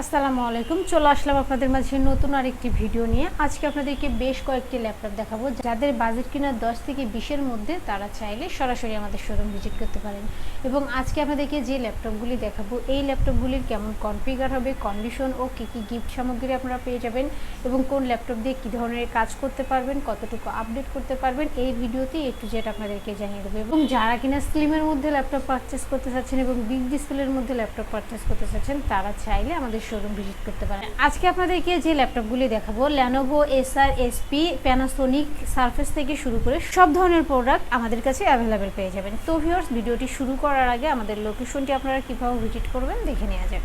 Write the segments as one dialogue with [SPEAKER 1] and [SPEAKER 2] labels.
[SPEAKER 1] আসসালামু আলাইকুম। চলে আসলাম আপনাদের মাঝে নতুন আরেকটি ভিডিও নিয়ে। আজকে আপনাদেরকে বেশ কয়েকটি ল্যাপটপ দেখাবো। যাদের বাজেট কিনা দশ থেকে বিশের মধ্যে, তারা চাইলে সরাসরি আমাদের শোরুম ভিজিট করতে পারেন। এবং আজকে আপনাদেরকে যে ল্যাপটপগুলি দেখাবো, এই ল্যাপটপগুলির কেমন কনফিগার হবে কন্ডিশন ও কী কী গিফট সামগ্রী আপনারা পেয়ে যাবেন এবং কোন ল্যাপটপ দিয়ে কী ধরনের কাজ করতে পারবেন, কতটুকু আপডেট করতে পারবেন, এই ভিডিওতে একটু যেটা আপনাদেরকে জানিয়ে দেবো। এবং যারা কিনা স্লিমের মধ্যে ল্যাপটপ পারচেস করতে চাচ্ছেন এবং বিগ ডিসপ্লের মধ্যে ল্যাপটপ পারচেস করতে চাচ্ছেন, তারা চাইলে আমাদের শোরুম ভিজিট করতে পারেন। আজকে আপনাদেরকে যে ল্যাপটপগুলি দেখাবো Lenovo SR SP Panasonic Surface থেকে শুরু করে সব ধরনের প্রোডাক্ট আমাদের কাছে অ্যাভেলেবেল পেয়ে যাবেন। তো ভিউয়ার্স ভিডিওটি শুরু করার আগে আমাদের লোকেশনটি আপনারা কীভাবে ভিজিট করবেন দেখে নেওয়া যাক।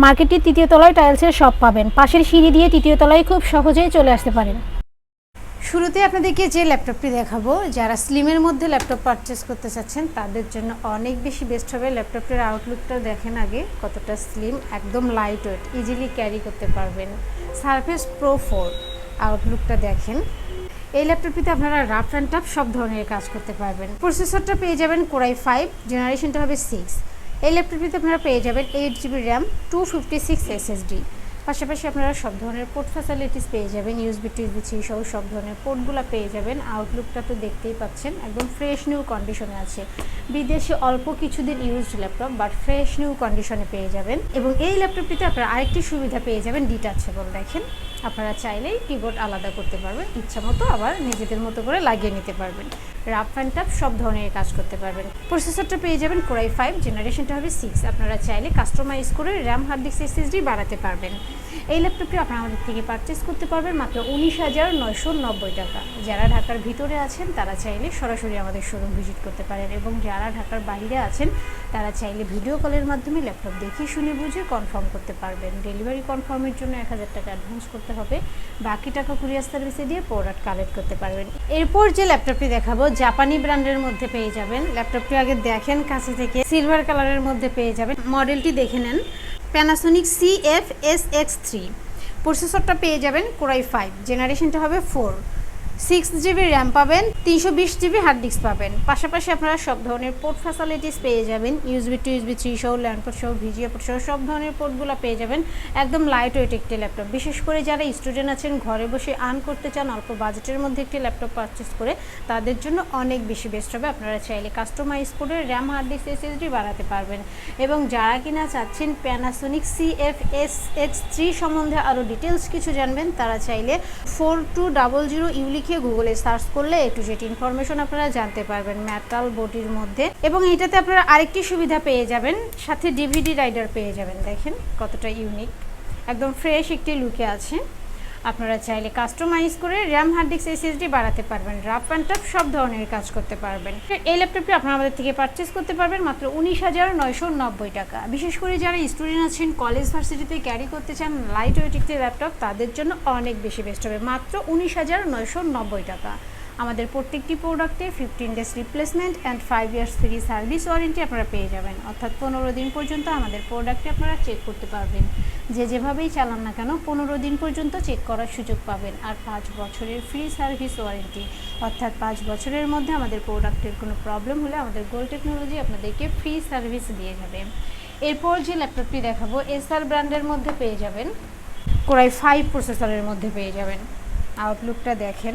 [SPEAKER 1] মার্কেটটির তৃতীয় তলায় টাইলসের শপ পাবেন। পাশের সিঁড়ি দিয়ে তৃতীয় তলায় খুব সহজেই চলে আসতে পারেন। শুরুতে আপনাদেরকে যে ল্যাপটপটি দেখাবো, যারা স্লিমের মধ্যে ল্যাপটপ পারচেস করতে চাচ্ছেন, তাদের জন্য অনেক বেশি বেস্ট হবে। ল্যাপটপটির আউটলুকটা দেখেন আগে, কতটা স্লিম একদম লাইট ওয়েট ইজিলি ক্যারি করতে পারবেন। সারফেস প্রো ফোর আউটলুকটা দেখেন। এই ল্যাপটপটিতে আপনারা রাফ অ্যান্ড টাফ সব ধরনের কাজ করতে পারবেন। প্রসেসরটা পেয়ে যাবেন কোরাই ফাইভ জেনারেশনটা হবে সিক্স এই ল্যাপটপটিতে আপনারা পেয়ে যাবেন eight GB RAM two fifty six SSD পাশাপাশি আপনারা সব ধরনের পোর্ট ফ্যাসিলিটিস পেয়ে যাবেন ইউএসবি টিউসবি থ্রি সহ সব ধরনের পোর্টগুলো পেয়ে যাবেন। আউটলুকটা তো দেখতেই পাচ্ছেন, একদম ফ্রেশ নিউ কন্ডিশনে আছে। বিদেশে অল্প কিছুদিন used laptop but fresh new কন্ডিশনে পেয়ে যাবেন। এবং এই ল্যাপটপটিতে আপনারা আরেকটি সুবিধা পেয়ে যাবেন ডিটাচেবল দেখেন। আপনারা চাইলেই কিবোর্ড আলাদা করতে পারবেন। ইচ্ছা মতো আবার নিজেদের মতো করে লাগিয়ে নিতে পারবেন। রাফ অ্যান্ড টাফ সব ধরনের কাজ করতে পারবেন। প্রসেসরটা পেয়ে যাবেন কোরাই ফাইভ জেনারেশনটা হবে সিক্স আপনারা চাইলে কাস্টমাইজ করে র্যাম হার্ড ডিস্ক এসএসডি বাড়াতে পারবেন। এই ল্যাপটপটি আপনারা আমাদের থেকে পারচেস করতে পারবেন মাত্র উনিশ হাজার নয়শো নব্বই টাকা। যারা ঢাকার ভিতরে আছেন, তারা চাইলে সরাসরি আমাদের শোরুম ভিজিট করতে পারেন। এবং যারা ঢাকার বাইরে আছেন তারা চাইলে ভিডিও কলের মাধ্যমে ল্যাপটপ দেখে শুনে বুঝে কনফার্ম করতে পারবেন। ডেলিভারি কনফার্মের জন্য এক হাজার টাকা অ্যাডভান্স করতে হবে। বাকি টাকা কুরিয়ার সার্ভিসে দিয়ে প্রোডাক্ট কালেক্ট করতে পারবেন। এরপর যে ল্যাপটপটি দেখাবো, জাপানি ব্র্যান্ডের মধ্যে পেয়ে যাবেন। ল্যাপটপটি আগে দেখেন কাছে থেকে। সিলভার কালারের মধ্যে পেয়ে যাবেন। মডেলটি দেখে নেন। Panasonic C F S X three প্রসেসরটা পেয়ে যাবেন কোরাই ফাইভ জেনারেশনটা হবে ফোর সিক্স জিবি র্যাম পাবেন, তিনশো বিশ জিবি হার্ড ডিস্ক পাবেন। পাশাপাশি আপনারা সব ধরনের পোর্ট ফ্যাসিলিটিস পেয়ে যাবেন। ইউএসবি টু ইউএসবি থ্রি সহ ল্যান্ডপোর্ট সহ ভিজিএ পোর্ট সহ সব ধরনের পোর্টগুলো পেয়ে যাবেন। একদম লাইট ওয়েট একটি ল্যাপটপ। বিশেষ করে যারা স্টুডেন্ট আছেন, ঘরে বসে আর্ন করতে চান, অল্প বাজেটের মধ্যে একটি ল্যাপটপ পারচেস করে, তাদের জন্য অনেক বেশি বেস্ট হবে। আপনারা চাইলে কাস্টমাইজ করে র্যাম হার্ড ডিস্ক এসএসডি বাড়াতে পারবেন। এবং যারা কিনা চাচ্ছেন Panasonic C F S X three সম্বন্ধে আরও ডিটেলস কিছু জানবেন, তারা চাইলে four two double zero U লিখে গুগলে সার্চ করলে একটু যেটি ইনফরমেশন আপনারা জানতে পারবেন মেটাল বডির মধ্যে। এবং এটাতে আপনারা আরেকটি সুবিধা পেয়ে যাবেন, সাথে ডিভিডি রাইডার পেয়ে যাবেন। দেখেন কতটা ইউনিক একদম ফ্রেশ একটি লুকে আছে। আপনারা চাইলে কাস্টমাইজ করে র্যাম হার্ড ডিস্ক এসএসডি বাড়াতে পারবেন রাফ অ্যান্ড টাফ সব ধরনের কাজ করতে পারবেন। এই ল্যাপটপটি আপনারা আমাদের থেকে পারচেস করতে পারবেন মাত্র উনিশ হাজার নয়শো নব্বই টাকা। বিশেষ করে যারা স্টুডেন্ট আছেন কলেজ ভার্সিটিতে ক্যারি করতে চান লাইট ওয়েট একটি ল্যাপটপ তাদের জন্য অনেক বেশি বেস্ট হবে, মাত্র উনিশ হাজার নয়শো নব্বই টাকা। আমাদের প্রত্যেকটি প্রোডাক্টে fifteen days replacement and five years free service warranty আপনারা পেয়ে যাবেন। অর্থাৎ পনেরো দিন পর্যন্ত আমাদের প্রোডাক্টে আপনারা চেক করতে পারবেন। যে যেভাবেই চালান না কেন, পনেরো দিন পর্যন্ত চেক করার সুযোগ পাবেন। আর পাঁচ বছরের ফ্রি সার্ভিস ওয়ারেন্টি অর্থাৎ পাঁচ বছরের মধ্যে আমাদের প্রোডাক্টের কোনো প্রবলেম হলে আমাদের গোল টেকনোলজি আপনাদেরকে ফ্রি সার্ভিস দিয়ে যাবে। এরপর যে ল্যাপটপটি দেখাবো এসআর ব্র্যান্ডের মধ্যে পেয়ে যাবেন। কোরাই ফাইভ প্রসেসরের মধ্যে পেয়ে যাবেন। আউটলুকটা দেখেন।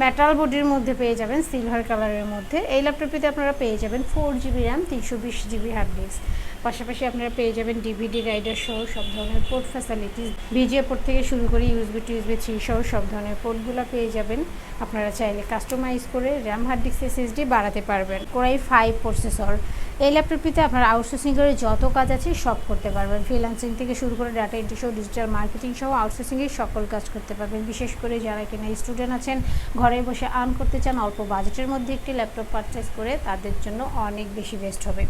[SPEAKER 1] মেটাল বডির মধ্যে পেয়ে যাবেন সিলভার কালারের মধ্যে। এই ল্যাপটপটিতে আপনারা পেয়ে যাবেন ফোর জিবি র্যাম তিনশো বিশ জিবি হার্ড ডিস্ক পাশাপাশি আপনারা পেয়ে যাবেন ডিভিডি রাইডার সহ সব ধরনের পোর্ট ফ্যাসিলিটিস ভিজিএ পোর্ট থেকে শুরু করে ইউএসবি টিউএসবি থ্রি সহ সব ধরনের পোর্টগুলো পেয়ে যাবেন। আপনারা চাইলে কাস্টমাইজ করে র্যাম হার্ড ডিস্ক এসএসডি বাড়াতে পারবেন। কোরাই ফাইভ প্রসেসর এই ল্যাপটপটিতে আপনার আউটসোর্সিং করে যত কাজ আছে সব করতে পারবেন। ফ্রিলান্সিং থেকে শুরু করে ডাটা এন্ট্রি সহ ডিজিটাল মার্কেটিং সহ আউটসোর্সিংয়ের সকল কাজ করতে পারবেন। বিশেষ করে যারা কিনা স্টুডেন্ট আছেন, ঘরে বসে আর্ন করতে চান, অল্প বাজেটের মধ্যে একটি ল্যাপটপ পারচেস করে তাদের জন্য অনেক বেশি বেস্ট হবে।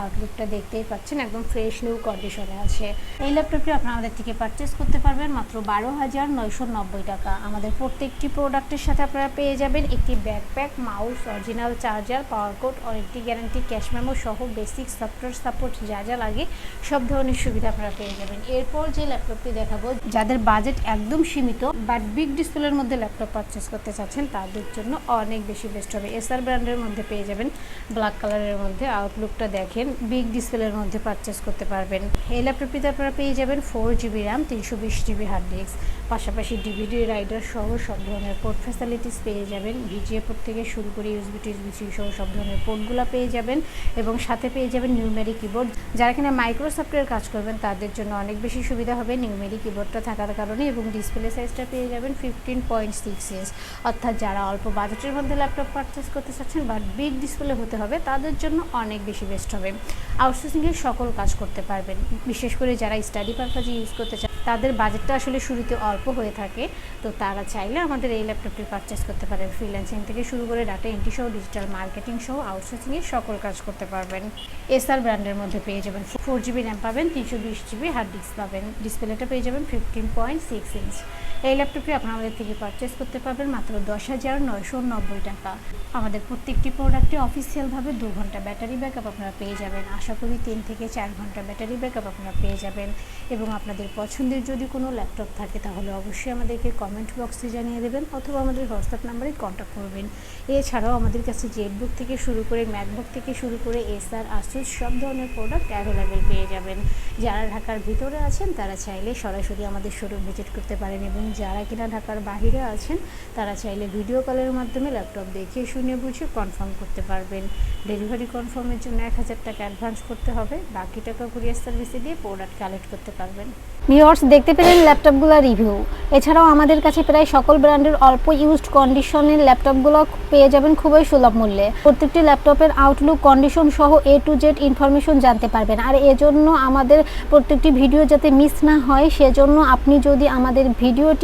[SPEAKER 1] আউটলুকটা দেখতেই পাচ্ছেন, একদম ফ্রেশ নিউ কন্ডিশনে আছে। এই ল্যাপটপটি আপনারা আমাদের থেকে পারচেস করতে পারবেন মাত্র বারো হাজার নয়শো নব্বই টাকা। আমাদের প্রত্যেকটি প্রোডাক্টের সাথে আপনারা পেয়ে যাবেন একটি backpack mouse original charger power cord warranty guarantee cash memo সহ বেসিক সফটওয়্যার সাপোর্ট যা যা লাগে, সব ধরনের সুবিধা আপনারা পেয়ে যাবেন। এরপর যে ল্যাপটপটি দেখাবো, যাদের বাজেট একদম সীমিত বাট বিগ ডিসপ্লের মধ্যে ল্যাপটপ পারচেস করতে চাচ্ছেন, তাদের জন্য অনেক বেশি বেস্ট হবে। এসআর ব্র্যান্ডের মধ্যে পেয়ে যাবেন ব্ল্যাক কালারের মধ্যে আউটলুকটা দেখেন বিগ ডিসপ্লের মধ্যে পারচেস করতে পারবেন। এই ল্যাপটপটিতে আপনারা পেয়ে যাবেন ফোর জিবি র্যাম তিনশো বিশ জিবি হার্ড ডিস্ক পাশাপাশি ডিভিডি রাইডার সহ সব ধরনের পোর্ট ফ্যাসিলিটিস পেয়ে যাবেন। ভিজিএ পোর্ট থেকে শুরু করে ইউসবি টিউসবি সহ সব ধরনের পোর্টগুলো পেয়ে যাবেন এবং সাথে পেয়ে যাবেন নিউমেরি কিবোর্ড যারা কিনা মাইক্রোসফটের কাজ করবেন, তাদের জন্য অনেক বেশি সুবিধা হবে নিউমেরি কিবোর্ডটা থাকার কারণে এবং ডিসপ্লে সাইজটা পেয়ে যাবেন ফিফটিন পয়েন্ট সিক্স ইঞ্চ অর্থাৎ যারা অল্প বাজেটের মধ্যে ল্যাপটপ পারচেস করতে চাচ্ছেন বাট বিগ ডিসপ্লে হতে হবে, তাদের জন্য অনেক বেশি বেস্ট হবে। আউটসোর্সিংয়ের সকল কাজ করতে পারবেন, বিশেষ করে যারা স্টাডি পারপাজে ইউজ করতে চান তাদের বাজেটটা আসলে শুরুতে অল্প হয়ে থাকে। তো তারা চাইলে আমাদের এই ল্যাপটপটি পারচেস করতে পারেন। ফ্রিল্যান্সিং থেকে শুরু করে ডাটা এন্ট্রি সহ ডিজিটাল মার্কেটিং সহ আউটসোর্সিংয়ের সকল কাজ করতে পারবেন। এসআর ব্র্যান্ডের মধ্যে পেয়ে যাবেন ফোর জিবি র্যাম পাবেন, তিনশো বিশ জিবি হার্ড ডিস্ক পাবেন। ডিসপ্লেটা পেয়ে যাবেন ফিফটিন পয়েন্ট সিক্স ইঞ্চ এই ল্যাপটপটি আপনারা আমাদের থেকে পারচেস করতে পারবেন মাত্র দশ হাজার নয়শো নব্বই টাকা। আমাদের প্রত্যেকটি প্রোডাক্টে অফিসিয়ালভাবে দু ঘণ্টা ব্যাটারি ব্যাকআপ আপনারা পেয়ে যাবেন। আশা করি তিন থেকে চার ঘণ্টা ব্যাটারি ব্যাকআপ আপনারা পেয়ে যাবেন। এবং আপনাদের পছন্দের যদি কোনো ল্যাপটপ থাকে, তাহলে অবশ্যই আমাদেরকে কমেন্ট বক্সে জানিয়ে দেবেন অথবা আমাদের হোয়াটসঅ্যাপ নাম্বারে কন্ট্যাক্ট করবেন। এছাড়াও আমাদের কাছে জেটবুক থেকে শুরু করে ম্যাকবুক থেকে শুরু করে এসআর আসুস সব ধরনের প্রোডাক্ট অ্যাভেলেবেল পেয়ে যাবেন। যারা ঢাকার ভিতরে আছেন, তারা চাইলে সরাসরি আমাদের শোরুম ভিজিট করতে পারেন এবং যারা কিনা ঢাকার বাইরে আছেন, তারা চাইলে ভিডিও কলের মাধ্যমে ল্যাপটপ দেখে শুনে বুঝে কনফার্ম করতে পারবেন। ডেলিভারি কনফার্মের জন্য এক হাজার টাকা অ্যাডভান্স করতে হবে। বাকি টাকা কুরিয়ার সার্ভিসে দিয়ে প্রোডাক্ট কালেক্ট করতে পারবেন।
[SPEAKER 2] ভিউয়ার্স দেখতে পেলেন ল্যাপটপগুলো রিভিউ এছাড়াও আমাদের কাছে প্রায় সকল ব্র্যান্ডের অল্প ইউজড কন্ডিশনের ল্যাপটপগুলো পেয়ে যাবেন খুবই সুলভ মূল্যে। প্রত্যেকটি ল্যাপটপের আউটলুক কন্ডিশন সহ এ টু জেড ইনফরমেশন জানতে পারবেন। আর এজন্য আমাদের প্রত্যেকটি ভিডিও যাতে মিস না হয়, সেজন্য আপনি যদি আমাদের ভিডিওটি